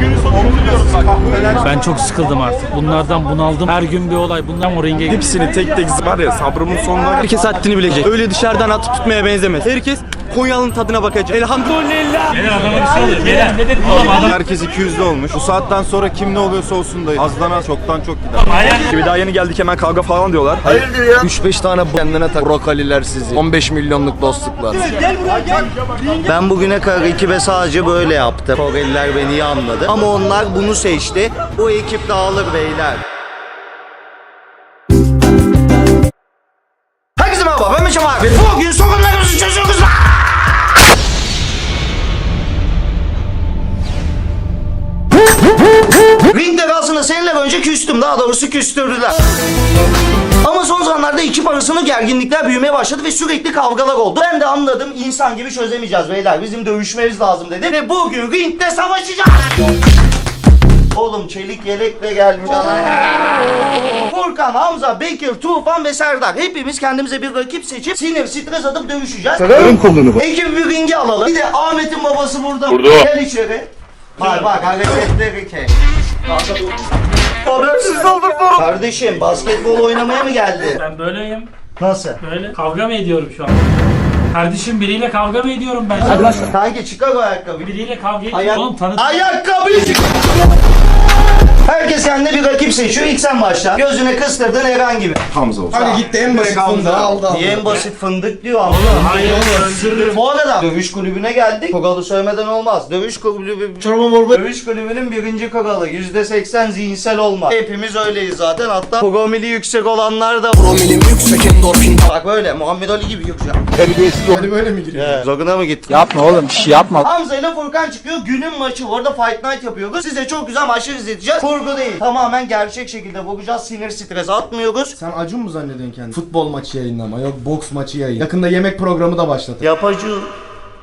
Günün sonunu biliyoruz bak. Ben çok sıkıldım artık. Bunlardan bunaldım. Her gün bir olay. Bundan o ringe Hepsini tek tek var ya sabrımın sonuna Herkes haddini bilecek. Öyle dışarıdan atıp tutmaya benzemez. Herkes Konyalı'nın tadına bakacak. Elhamdülillah. Beyler adama bir şey oluyor. Beyler ne dedim oğlum adam. Herkes 200'lü olmuş. Bu saatten sonra kim ne oluyorsa olsun da azdan az çoktan çok gider. Bir daha yeni geldik hemen kavga falan diyorlar. Hayırdır ya? 3-5 tane bu- kendine tak brokoliler sizi. 15 milyonluk dostluklar. Ben bugüne kadar ekibe sadece böyle yaptım. Koreliler beni iyi anladı. Ama onlar bunu seçti. Bu ekip dağılır beyler. Herkese merhaba ben Meşem abi. Bugün sorunlarımızı çözüyoruz lan. Ringde aslında seninle önce küstüm. Daha doğrusu küstürdüler. Ama son zamanlarda ekip arasında gerginlikler büyümeye başladı ve sürekli kavgalar oldu. Ben de anladım insan gibi çözemeyeceğiz beyler. Bizim dövüşmemiz lazım dedi. Ve bugün ringde savaşacağız. Oğlum çelik yelekle gelmiş. Furkan, Hamza, Bekir, Tufan ve Serdar. Hepimiz kendimize bir rakip seçip sinir, stres atıp dövüşeceğiz. Severim kolunu. Ekibi bir ringe alalım. Bir de Ahmet'in babası burada. Burada. Gel içeri. Bak bak hareketleri kes. Habersiz olduk bu. Kardeşim basketbol oynamaya mı geldi? Ben böyleyim. Nasıl? Böyle kavga mı ediyorum şu an? Kardeşim biriyle kavga mı ediyorum ben? Kanki çıkar o ayakkabıyı. Biriyle kavga ediyorum. Ayak- Oğlum tanıt. Ayakkabı! Herkes kendine bir rakip seçiyor. İlk sen başla. Gözüne kıstırdın Eren gibi. Hamza olsun. Hadi gitti en basit fındığı aldı aldı. En basit fındık diyor ama. Hayır öldürdüm. Bu arada dövüş kulübüne geldik. Kogalı söylemeden olmaz. Dövüş kulübü... Çorba morba. Dövüş kulübünün birinci kogalı. Yüzde seksen zihinsel olma. Hepimiz öyleyiz zaten. Hatta promili yüksek olanlar da... Promilim yüksek endorfin. Bak böyle Muhammed Ali gibi yüksek. Hadi böyle mi giriyor? Zoruna mı gittin? Yapma oğlum bir şey yapma. Hamza ile Furkan çıkıyor. Günün maçı. Orada Fight Night yapıyoruz. Size çok güzel maçlar izleteceğiz. Kurgu değil. Tamamen gerçek şekilde bakacağız. Sinir stres atmıyoruz. Sen Acun mu zannediyorsun kendini? Futbol maçı yayınlama yok boks maçı yayın. Yakında yemek programı da başlatır. Yapacağım.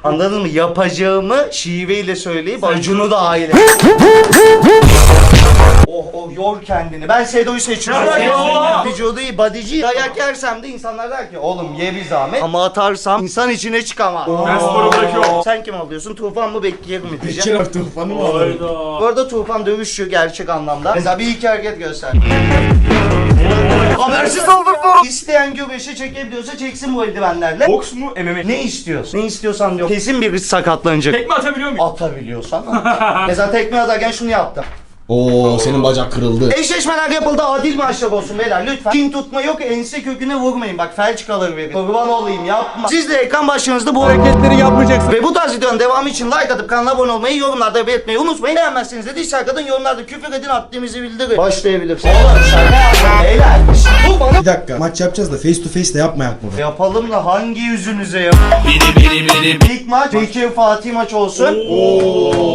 Anladın mı? Yapacağımı şiveyle söyleyip Acun'u da aile. oh oh yor kendini. Ben Sedo'yu seçiyorum. Vücudu iyi, bodyci. Dayak yersem de insanlar der ki oğlum ye bir zahmet. Ama atarsam insan içine çıkamaz. Ben sporu bırakıyorum. Sen kim alıyorsun? Tufan mı bekleyelim mi diyeceğim. Bekir tufanı mı Hayda. Bu arada Tufan dövüşüyor gerçek anlamda. Mesela bir iki hareket göster. Habersiz olduk bu. İsteyen göbeşe çekebiliyorsa çeksin bu eldivenlerle. Boks mu MMA? Ne istiyorsun? Ne istiyorsan diyor. Kesin birisi sakatlanacak. Tekme atabiliyor muyum? Atabiliyorsan. Mesela tekme atarken şunu yaptım. Oo senin bacak kırıldı. Eşleşmeler yapıldı. Adil maçlar olsun beyler lütfen. Kin tutma yok. Ense köküne vurmayın. Bak felç kalır verin. Kurban olayım yapma. Siz de ekran başınızda bu Hareketleri yapmayacaksın. Ve bu tarz videonun devamı için like atıp kanala abone olmayı, yorumlarda belirtmeyi unutmayın. Beğenmezseniz de dislike atın, yorumlarda küfür edin, attığımızı bildirin. Başlayabilirsin. Oğlum şaka yapma beyler. Bu bana Bir dakika maç yapacağız da face to face de yapmayak bunu. Yapalım da hangi yüzünüze yap? İlk maç Bekir Fatih maç olsun.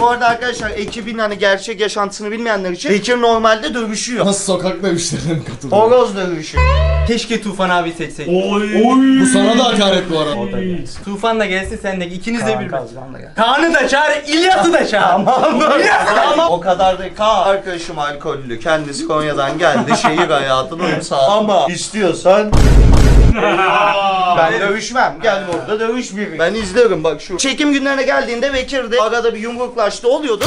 Bu arada arkadaşlar ekibin hani gerçek yaşantısını bilmeyenler için Bekir normalde dövüşüyor. Nasıl sokak dövüşlerine mi katıldın? Horoz dövüşü. Keşke Tufan abi seçseydik. Bu sana da hakaret bu arada. Tufan da gelsin sen de ikiniz de bir. Kazgan da gel. Kaan'ı da çağır, İlyas'ı da çağır. Ama o kadar da Ka arkadaşım alkollü. Kendisi Konya'dan geldi. Şehir hayatını uyum sağ. Ama istiyorsan ben dövüşmem. Gel burada dövüş bir. Ben izlerim bak şu. Çekim günlerine geldiğinde Bekir'de arada bir yumruklaştı oluyordu.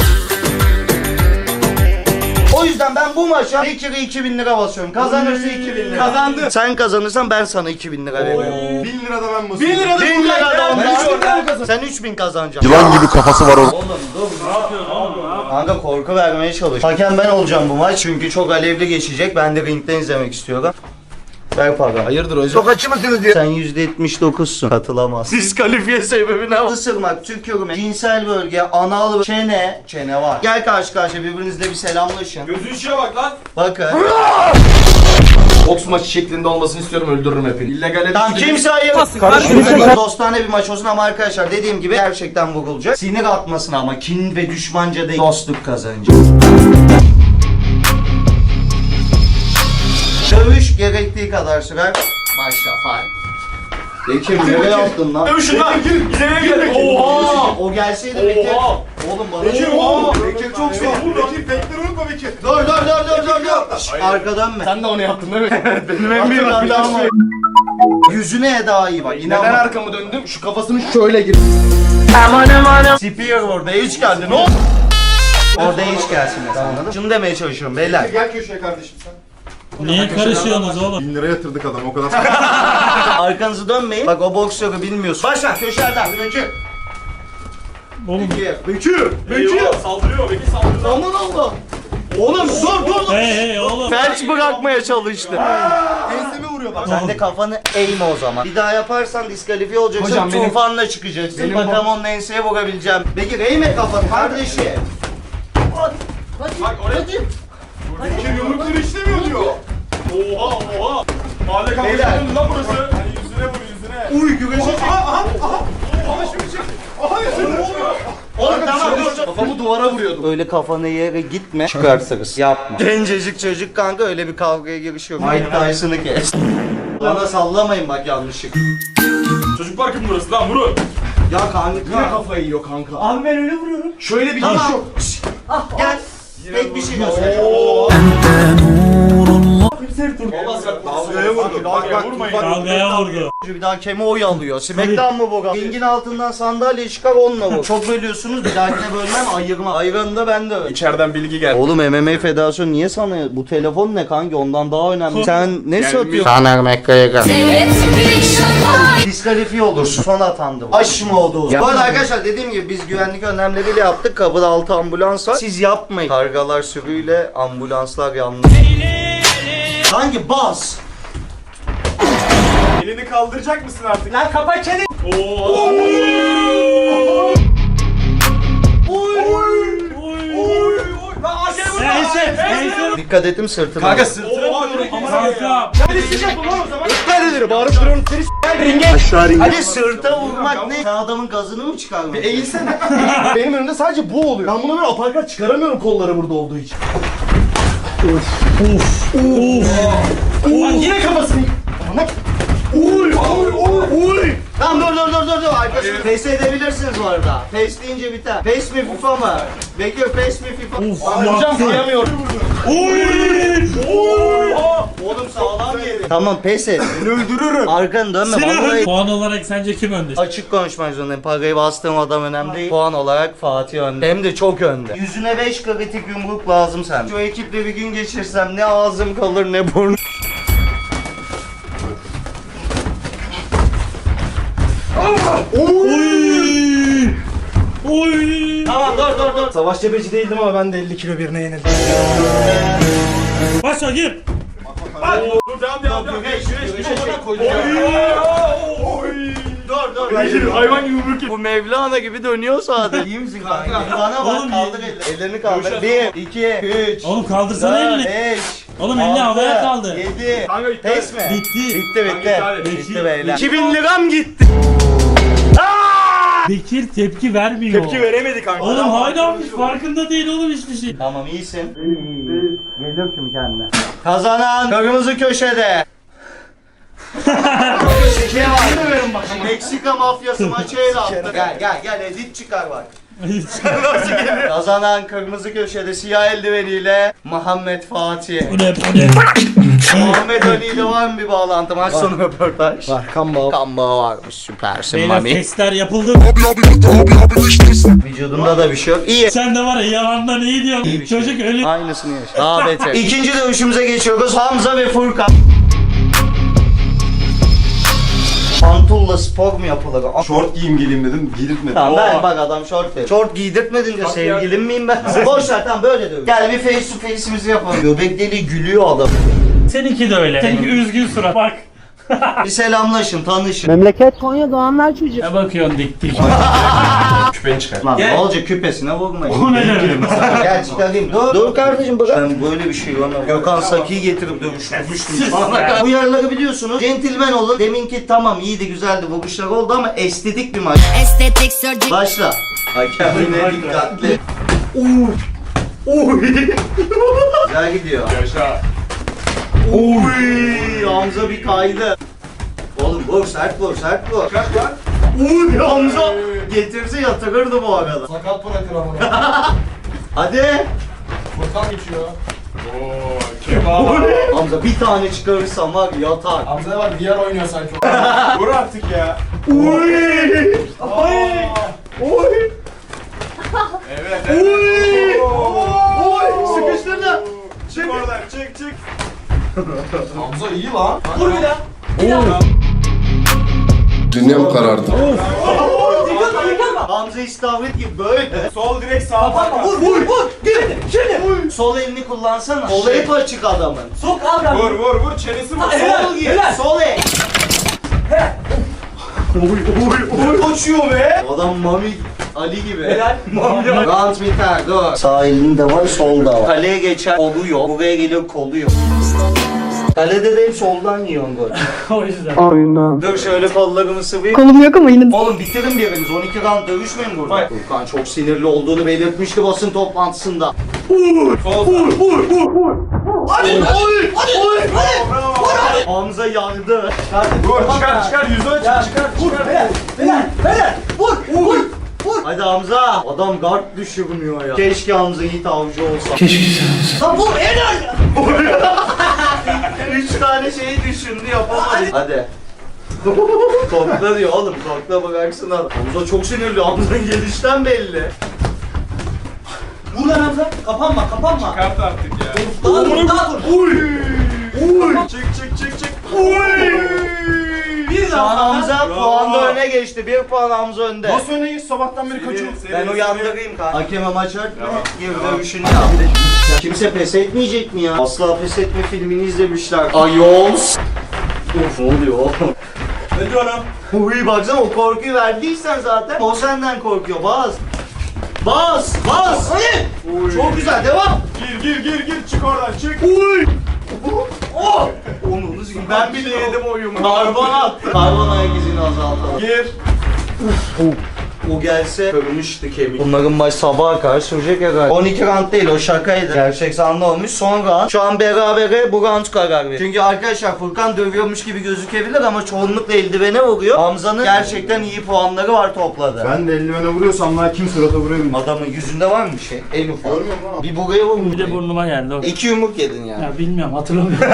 O yüzden ben bu maça Bekir'e 2000 lira basıyorum. Kazanırsa 2000 lira. Kazandı. Sen kazanırsan ben sana 2000 lira veriyorum. 1000 lira da ben 1 lira da 1000 lira da Ben Sen 3000 kazanacaksın. Yılan gibi kafası var o. Oğlum dur. Ne yapıyorsun oğlum? Kanka korku vermeye çalış. Hakem ben olacağım bu maç çünkü çok alevli geçecek. Ben de ringden izlemek istiyorum. Ver para. Hayırdır hocam? Sokakçı mısınız diye. Sen %79'sun. Katılamaz. Diskalifiye sebebi ne? Isırmak, tükürme, cinsel bölge, anal, çene. Çene var. Gel karşı karşıya birbirinizle bir selamlaşın. Gözün içine bak lan. Bakın. Boks maçı şeklinde olmasını istiyorum öldürürüm hepini. İllegale Tamam kimse ayırmasın. Dostane bir maç olsun ama arkadaşlar dediğim gibi gerçekten vurulacak. Sinir atmasın ama kin ve düşmanca değil. Dostluk kazanacak. Dövüş gerektiği kadar sürer. Başla fight. Bekir ne yaptın lan? Dövüşün lan. İzlemeye geldik. Oha. O gelseydi Bekir. Oha. Oğlum bana Bekir oha. Bekir çok zor. Bekir bekleri unutma Bekir. Dur dur dur dur dur dur. Arka dönme. Sen de onu yaptın değil mi? Benim en büyük hatam o. Yüzüne Eda iyi bak. Neden arkamı döndüm? Şu kafasını şöyle gir. Spear orada hiç geldi. Ne oldu? Orada hiç gelsin mesela mı? Şunu demeye çalışıyorum beyler. Gel köşeye kardeşim Niye karışıyorsunuz oğlum? 1000 lira yatırdık adam o kadar. Arkanızı dönmeyin. Bak o boksörü bilmiyorsun. Başla köşeden. Bekir. Oğlum. Bekir. Bekir. Saldırıyor. Bekir saldırıyor. Aman Allah. Oğlum dur dur dur. Hey hey oğlum. Felç bırakmaya çalıştı. Enseme vuruyor bak. Sen de kafanı eğme o zaman. Bir daha yaparsan diskalifiye olacaksın. Hocam benim- tufanla çıkacaksın. Benim Bakalım onun enseye vurabileceğim. Bekir eğme kafanı kardeşim. Bak oraya. Bekir yumrukları işlemiyor diyor. Oha oha. Mahalle Beyler. kapısının lan burası. Hani yüzüne vur yüzüne. Uy güreşe çek. Aha aha aha. Aha şimdi çek. Aha yüzüne vuruyor. Oğlum tamam dur. Kafamı duvara vuruyordum. Öyle kafana yere gitme. Çıkarsınız. Yapma. Gencecik çocuk kanka öyle bir kavgaya girişiyor. Mike Tyson'ı kes. Bana sallamayın bak yanlışlık. Çocuk parkı mı burası lan vurun. Ya kanka. Yine kafayı yiyor kanka. Abi ben öyle vuruyorum. Şöyle bir Tamam. giriş yok. Gel. Tek bir şey göstereceğim. Dalgaya vurdu. Bak bak. Vurmayın. Kavgaya vurdu. Bir daha kemi oy alıyor. Smackdown mı bu? Ringin altından sandalye çıkar onunla vur. Çok bölüyorsunuz bir dahakine bölmem ayırma. Ayranı da ben de öyle. İçeriden bilgi geldi. Oğlum MMA Federasyonu niye sana bu telefon ne kanki ondan daha önemli. Sen ne satıyorsun? Conor McGregor. Diskalifiye olursun. Son atandı. Aş mı oldu? Bu arada arkadaşlar dediğim gibi biz güvenlik önlemleriyle yaptık. Kapıda altı ambulans var. Siz yapmayın. Kargalar sürüyle ambulanslar yanlış. Hangi bas? Elini kaldıracak mısın artık? Lan kapa çeneni. Oo. Lan hakem burada. Neyse neyse. Dikkat ettim sırtıma. Kanka sırtına vuruyorum. Kanka. Ben ederim. Bağırıp duruyorum. Seni s*** ringe. Hadi sırta vurmak ne? Sen adamın gazını mı çıkarmak? Eğilsene. Benim önümde sadece bu oluyor. Ben buna böyle aparkat çıkaramıyorum kolları burada olduğu için. Lan yine kafasını. Uy, uy, uy, uy. Tamam dur dur dur dur dur. Arkadaşlar pes edebilirsiniz bu arada. Pes deyince biter. Pes mi FIFA mı? Bekliyor pes mi FIFA? Hocam sayamıyorum. Oğlum sağlam yedi. Tamam pes et. Seni öldürürüm. Arkanı dönme. Vallahi Puan olarak sence kim önde? Açık konuşmak zorundayım. Parayı bastığım adam önemli değil. Puan olarak Fatih önde. Hem de çok önde. Yüzüne 5 kritik yumruk lazım sen. Şu ekiple bir gün geçirsem ne ağzım kalır ne burnum. Oy. Tamam dur dur dur. Savaş cebeci değildim ama ben de 50 kilo birine yenildim. Başla gir. Dur devam devam devam. Güneş, güneş, güneş. Oy. Dur dur. Bekir hayvan gibi yumruk Bu Mevlana gibi dönüyor sadece. İyi misin kanka? Bana bak Oğlum, kaldır ellerini. Ellerini kaldır. 1, 2, 3, Oğlum kaldırsana elini. 5, Oğlum elini havaya kaldı. 7. Kanka bitti. Pes mi? Bitti. Bitti bitti. Bitti beyler. 2000 liram gitti. Bekir tepki vermiyor. Tepki veremedi kanka. Oğlum hala farkında değil oğlum hiçbir şey. Tamam iyisin. Geliyorum şimdi kendine. Kazanan kırmızı köşede. var. Meksika mafyası maçı el attı. Gel gel gel edit çıkar bak. Nasıl geliyor? Kazanan kırmızı köşede siyah eldiveniyle Muhammed Fatih. Bu ne bu ne? Muhammed Ali ile var mı bir bağlantı? Maç sonu röportaj. Var kan bağı. Kan bağı varmış süpersin Beyler mami. testler yapıldı. Vücudunda da bir şey yok. İyi. Sen de var ya yalandan iyi diyorsun. Çocuk ölü. Aynısını yaşa. Daha beter. İkinci dövüşümüze geçiyoruz. Hamza ve Furkan. Pantulla spor mu yapılır? Şort giyeyim geleyim dedim. Giydirtmedi. Tamam ben bak adam şort dedi. Şort giydirtmedin de sevgilim miyim ben? Boş ver tamam böyle dövüş. Gel bir face to face'imizi yapalım. Göbek deliği gülüyor adam. Seninki de öyle. Seninki üzgün surat. Bak. Bir selamlaşın, tanışın. Memleket Konya Doğanlar çocuğu. Ne bakıyorsun dik dik. Küpeni çıkar. Lan ne olacak küpesine vurmayın. Bu ne demek? Gel çıkarayım. Dur, dur kardeşim bırak. Ben böyle bir şey görmedim. Gökhan Saki'yi getirip dövüştürmüştüm. Bu yarıları biliyorsunuz. Centilmen olun. Deminki tamam iyiydi güzeldi vuruşlar oldu ama estetik bir maç. Estetik surgery. Başla. Hakemine dikkatli. Uy. Uy. Güzel gidiyor. Yaşa. Uy. Hamza bir kaydı. Oğlum vur sert vur sert vur. Kaç lan? Uy Hamza getirse yatırırdı bu arada. Sakat bırakır ama. Hadi. Furkan geçiyor. Oo kebap. Hamza bir tane çıkarırsan var ya, yatar. Hamza var VR oynuyor sanki. Vur artık ya. Uy. Uy. Evet. evet. kadar. Çık çık. Hamza iyi lan. Vur bir daha. Dünyam karardı. Hamza istavrit gibi böyle. Sol direkt sağa bak. Vur vur vur. Şimdi şimdi. Sol elini kullansana. Sol hep açık adamın. Sok abi. Vur vur vur çenesi vur. Sol gir. Sol el. Koşuyor be. Adam Mami Ali gibi. Helal. Round biter dur. Sağ elinde var solda var. Kaleye geçer kolu yok. Buraya geliyor kolu yok. Kalede de hep soldan yiyorsun gol. o yüzden. Dur şöyle kollarımı sıvayım. Kolum yok ama yine Oğlum bitirin biriniz. 12 round dövüşmeyin burada. Furkan çok sinirli olduğunu belirtmişti basın toplantısında. Hamza yandı. Vur çıkar çıkar yüzü açık çıkar çıkar. Helal helal. Vur vur. Hadi Hamza. Adam guard düşürmüyor ya. Keşke Hamza Yiğit Avcı olsa. Keşke Lan vur helal. Üç tane şeyi düşündü yapamadı. Hadi. Topla diyor oğlum topla bıraksın adam. Hamza çok sinirli. Hamza'nın gelişten belli. Vur lan Hamza. Kapanma kapanma. Kart artık ya. Daha vur daha vur. Uy. Uy. Çık çık çık çık. Uy. Bir Şu an. Hamza Bravo. puanla öne geçti. Bir puan Hamza önde. Nasıl öneyiz? Sabahtan beri kaçıyoruz. Ben uyandırayım kanka. Hakeme maç örtme. Gir dövüşünü yap. Kimse pes etmeyecek mi ya? Asla pes etme filmini izlemişler. Ayol. Of ne oluyor oğlum? Hadi oğlum. Uy baksana o korkuyu verdiysen zaten o senden korkuyor. Bas. Bas. Bas. Hadi. Çok güzel devam. Gir gir gir gir çık oradan çık. Uy. Oh. Onu ben bile yedim oyumu. Karbon attı. Karbon ayak izini azaltalım. Gir. O gelse kırmıştı kemik. Bunların maç sabaha kadar sürecek herhalde. 12 round değil o şakaydı. Gerçek sandı olmuş. Son round. Şu an berabere bu round karar veriyor. Çünkü arkadaşlar Furkan dövüyormuş gibi gözükebilir ama çoğunlukla eldivene vuruyor. Hamza'nın gerçekten iyi puanları var topladı. Ben de eldivene vuruyorsam daha kim surata vuruyor Adamın yüzünde var mı bir şey? En ufak. Görmüyorum lan. Bir buraya vurmuş. Bir de burnuma geldi o. İki yumruk yedin yani. Ya bilmiyorum hatırlamıyorum.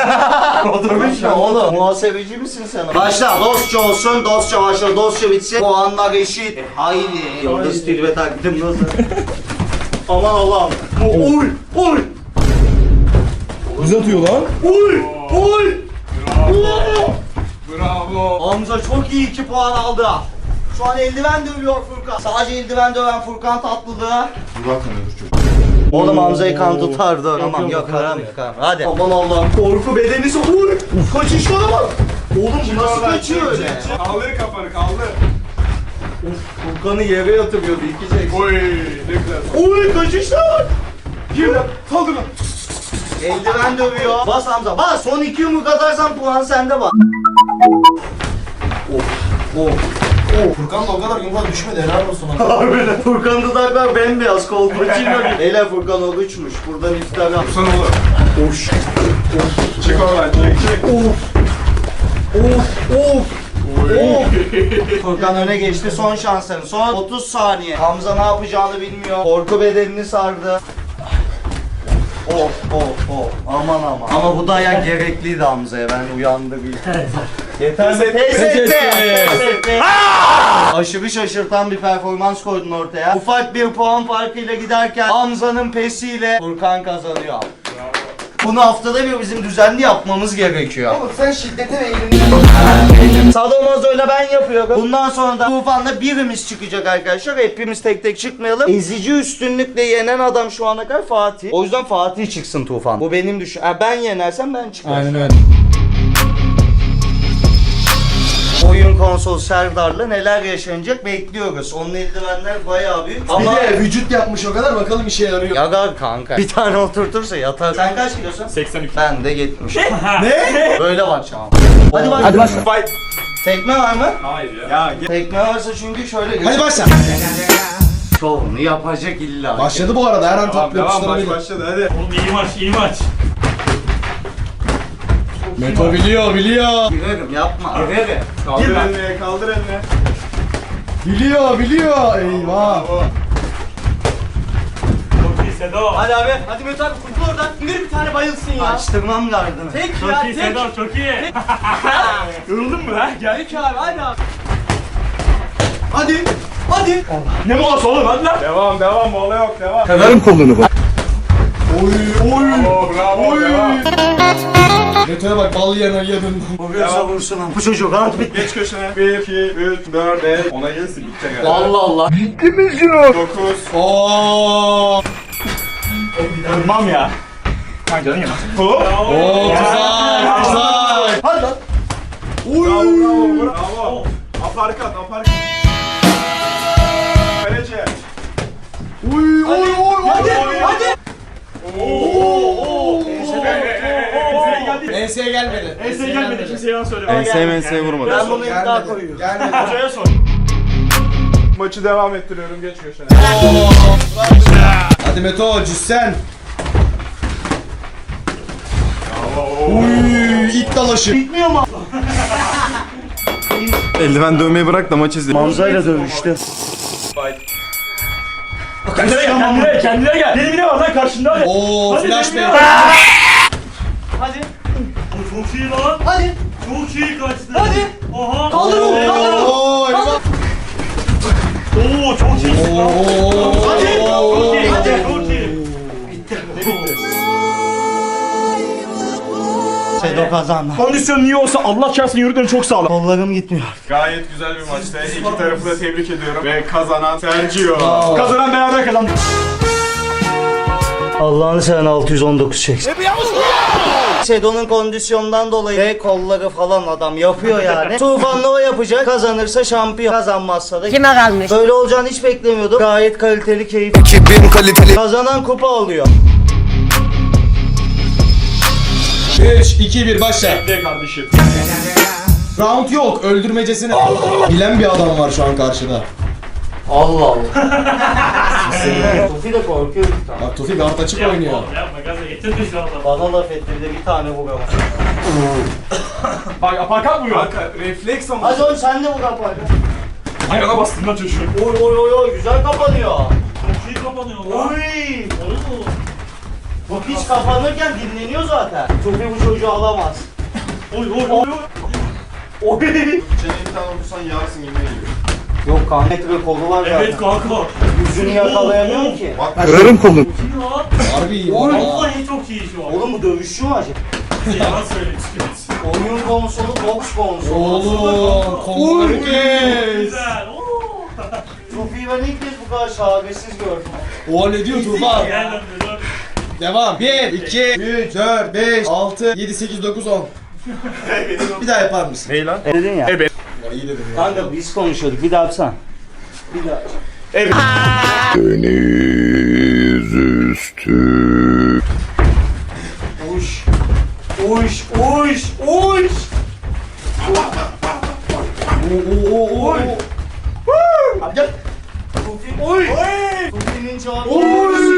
o dövüş ne oğlum? Muhasebeci misin sen? Başla. Dostça olsun. Dostça başla. Dostça bitsin. Puanlar eşit. Haydi. Yıldız tilbe takdim nasıl? Aman Allah'ım. Oy. Oy. Uzatıyor lan. Oy. Oy. Bravo. Hamza çok iyi 2 puan aldı. Şu an eldiven dövüyor Furkan. Sadece eldiven döven Furkan tatlılığı. Zaten öbür çocuk. Oğlum Hamza'yı kan tutardı. Tamam yok aram yok aram. Hadi. Aman Allah'ım korku bedeni sokuyor. Kaçışlara bak. Oğlum bu nasıl kaçıyor öyle? Kaldır kafanı kaldır. Furkan'ı yere yatırıyordu iki Oy ne güzel. Oy kaçışlar. Gir lan. Kaldır lan. Eldiven dövüyor. Bas Hamza bas. Son iki yumruk atarsan puan sende var. Of. Of. Furkan da o kadar yumuşak düşmedi helal olsun. Harbiden. Furkan dudaklar bembeyaz kol gibi. Hele Furkan oruçmuş. Buradan iftara. Sana olur. Oş. Çık oradan çık çık. Of. Of. Furkan öne geçti son şansların. Son 30 saniye. Hamza ne yapacağını bilmiyor. Korku bedenini sardı. Of of of. Aman aman. Ama bu dayak gerekliydi Hamza'ya. Ben uyandırayım. Yeter mi? Pes etti. Pes etti. Aşırı şaşırtan bir performans koydun ortaya. Ufak bir puan farkıyla giderken Hamza'nın pesiyle Furkan kazanıyor. Bunu haftada bir bizim düzenli yapmamız gerekiyor. Oğlum sen şiddete ve eğlenmeye Sadomazo'yla ben yapıyorum. Bundan sonra da Tufan'da birimiz çıkacak arkadaşlar. Hepimiz tek tek çıkmayalım. Ezici üstünlükle yenen adam şu ana kadar Fatih. O yüzden Fatih çıksın Tufan. Bu benim düşün. Ha, ben yenersem ben çıkarım. Aynen öyle. Oyun konsol Serdar'la neler yaşanacak bekliyoruz. Onun eldivenler bayağı büyük. Ama Bir de vücut yapmış o kadar bakalım işe yarıyor. Yagar kanka. Bir tane oturtursa yatar. Sen kaç kilosun? 82. Ben de 70. ne? Böyle bakacağım. Hadi bak. Hadi başla. Fight. Tekme var mı? Hayır ya. Ya gel. Tekme varsa çünkü şöyle Hadi başla. Şovunu yapacak illa. Başladı bu arada her an Tamam baş yapıştırabilir. başladı hadi. Oğlum iyi maç iyi maç. Meto biliyor biliyor. Girerim yapma. Girerim. Kaldır Gir lan. elini kaldır elini. Biliyor biliyor. Eyvah. Çok iyi Sedo. Hadi abi. Hadi Mehmet abi kurtul oradan. İndir bir tane bayılsın ya. Açtırmam gardını. Tek Çok ya iyi tek. Sedo çok iyi. Yoruldun mu ha? Gel. Tek abi hadi abi. Hadi. Hadi. Ne molası oğlum hadi lan. Devam devam mola yok devam. Oy oy. Oo, bravo. Devam. Meto'ya bak bal yerine yedin. Bugün savursun ama. Bu çocuk rahat bit. Geç köşene. 1, 2, 3, 4, 5. Ona gelsin bitecek herhalde. Allah Allah. 9. Oo. Tamam ya. Kanka canın yemez. Oo güzel güzel. Hadi lan. Bravo bravo bravo. Aparkat aparkat. Kaleci. Uy oy oy. Hadi hadi. Enseye gelmedi. Enseye gelmedi kimse yalan söyleme. Enseye menseye vurmadı. Ben bunu iddia koyuyorum. Gelmedi. Hocaya sor. Maçı devam ettiriyorum geç köşene. Hadi Meto cüssen. Uy it dalaşı. Bitmiyor mu? Eldiven dövmeyi bırak da maç izle. Hamza'yla dövüştü. Kendine gel kendine gel kendine gel. Benim ne var lan karşında hadi. Oo flash var? Hadi. Çok iyi lan. Hadi. Çok iyi kaçtı. Hadi. Oha. Kaldır onu. Kaldır onu. Oo çok iyi. Oo. Hadi. Çok iyi. Hadi. Çok iyi. Sedo kazandı. Kondisyon iyi olsa Allah çarpsın yürüdüğün çok sağlam. Kollarım gitmiyor. Gayet güzel bir maçtı. İki tarafı da tebrik ediyorum. Ve kazanan Sergio. Kazanan beraber kazandı. Allah'ını seven 619 çeksin. Sedo'nun kondisyondan dolayı ve kolları falan adam yapıyor yani. Tufan'la o yapacak. Kazanırsa şampiyon. Kazanmazsa da Kime kalmış? Böyle olacağını hiç beklemiyordum. Gayet kaliteli, keyif. 2000 kaliteli. Kazanan kupa alıyor. 3 2 1 başla. De kardeşim. Round yok. Öldürmecesine. Bilen bir adam var şu an karşıda. Allah Allah. Tufi de korkuyor bir tane. Bak Tofi guard açık oynuyor. Yapma gaza getirdi şu anda. Bana laf etti bir de bir tane vuramam. Bak aparkat vuruyor. Kanka refleks ama. Hadi oğlum sen de vur kapar. Ayağına bastın lan çocuğu. Oy oy oy oy güzel kapanıyor. Çok iyi kapanıyor lan. Oy. Bu hiç kapanırken dinleniyor zaten. Tufi bu çocuğu alamaz. Oy oy oy. Oy. Çeneyi bir tane vurursan yarısın yemeğe geliyor. Yok kan metre kolu var zaten. Evet kanka. Yüzünü yakalayamıyorum ki. Kırarım kolunu. Lan? Harbi iyi valla. Vallahi çok iyi şu an. Oğlum bu dövüşçü acaba? Yalan söylemiş. Oyun konsolu, boks konsolu. Oğlum kes. Güzel. Oo. Tufi'yi ben ilk kez bu kadar şahbesiz gördüm. O ne diyor Tufan? Gel lan dur. Devam. 1, 2, 3, 4, 5, 6, 7, 8, 9, 10. bir daha yapar mısın? Ney lan? Dedin ya. Evet. Dedim ya. Kanka biz konuşuyorduk bir daha yapsan. Bir daha. Uş. Uş, uş, uş. Oo, oo, oo. Hadi gel. Tufi, oy. Tufi'nin cevabı. Oğlum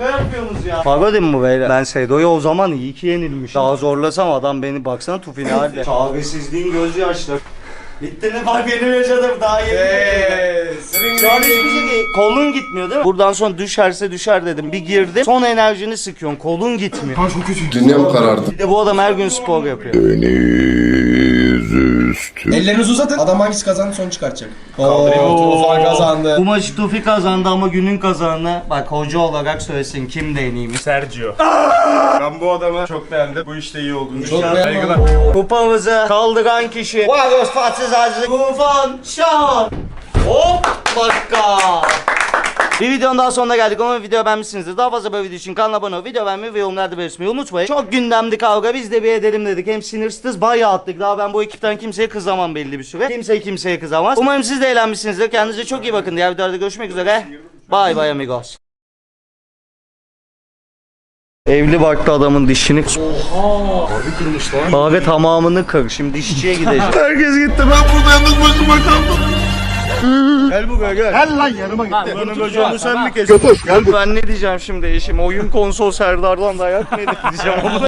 ne yapıyorsunuz ya? Pagodi mi bu beyler? Ben Sedo'ya o zaman iyi ki yenilmiş. Daha zorlasam adam beni baksana Tufi ne halde. Çaresizliğin gözyaşları. Bitti ne bak benim yaşadım daha yeni. Yes. Şu an hiçbir şey. Kolun gitmiyor değil mi? Buradan sonra düşerse düşer dedim. Bir girdim. Son enerjini sıkıyorsun. Kolun gitmiyor. Dünyam karardı. Bir de bu adam her gün spor yapıyor. Ellerinizi uzatın. Adam hangisi kazandı son çıkartacak. Oo, Tufan kazandı. Bu maçı Tufi kazandı ama günün kazananı bak hoca olarak söylesin kim de en iyiymiş. Sergio. ben bu adamı çok beğendim. Bu işte iyi olduğunu Çok düşünüyorum. beğendim. Saygılar. Kupamızı kaldıran kişi. Vagos Fatih Aziz Tufan Şahan. Hop bakka. Bir videonun daha sonuna geldik. Umarım video beğenmişsinizdir. Daha fazla böyle video için kanala abone ol, video beğenmeyi ve yorumlarda belirtmeyi unutmayın. Çok gündemdi kavga. Biz de bir edelim dedik. Hem sinirsiniz bayağı attık. Daha ben bu ekipten kimseye kızamam belli bir süre. Kimse kimseye kızamaz. Umarım siz de eğlenmişsinizdir. Kendinize çok iyi bakın. Diğer videolarda görüşmek üzere. Bye bye amigos. Evli baktı adamın dişini. Oha. Abi kırmış lan. Abi tamamını kır. Şimdi dişçiye gideceğim. Herkes gitti. Ben burada yalnız başıma kaldım. Gel buraya gel. Gel lan yanıma gitti. Bunun böceğini sen mi kesiyorsun? Gel Ben ne diyeceğim şimdi eşim? Oyun konsol Serdar'dan dayak mı diyeceğim?